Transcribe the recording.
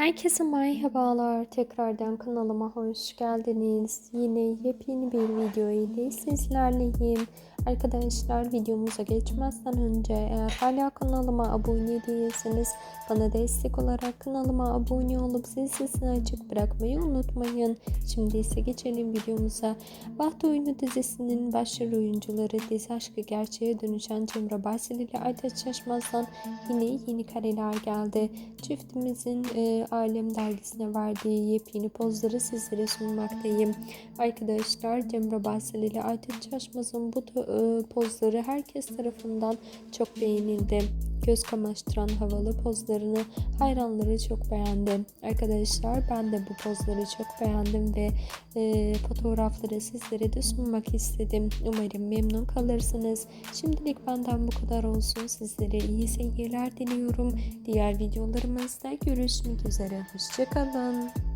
Herkese merhabalar. Tekrardan kanalıma hoş geldiniz. Yine yepyeni bir video ile sizlerleyim. Arkadaşlar videomuza geçmezden önce eğer hala kanalıma abone değilseniz bana destek olarak kanalıma abone olup zil sesini açık bırakmayı unutmayın. Şimdi ise geçelim videomuza. Baht Oyunu dizisinin başrol oyuncuları dizi aşkı gerçeğe dönüşen Cemre Baysel ile Aytaç Şaşmaz'dan yine yeni kareler geldi. Çiftimizin e, Alem dergisine verdiği yepyeni pozları sizlere sunmaktayım. Arkadaşlar Cemre Baysel ile Aytaç Şaşmaz'ın bu pozları herkes tarafından çok beğenildi. Göz kamaştıran havalı pozlarını hayranları çok beğendi. Arkadaşlar ben de bu pozları çok beğendim ve e, fotoğrafları sizlere de sunmak istedim. Umarım memnun kalırsınız. Şimdilik benden bu kadar olsun. Sizlere iyi seyirler diliyorum. Diğer videolarımızda görüşmek üzere. Hoşçakalın.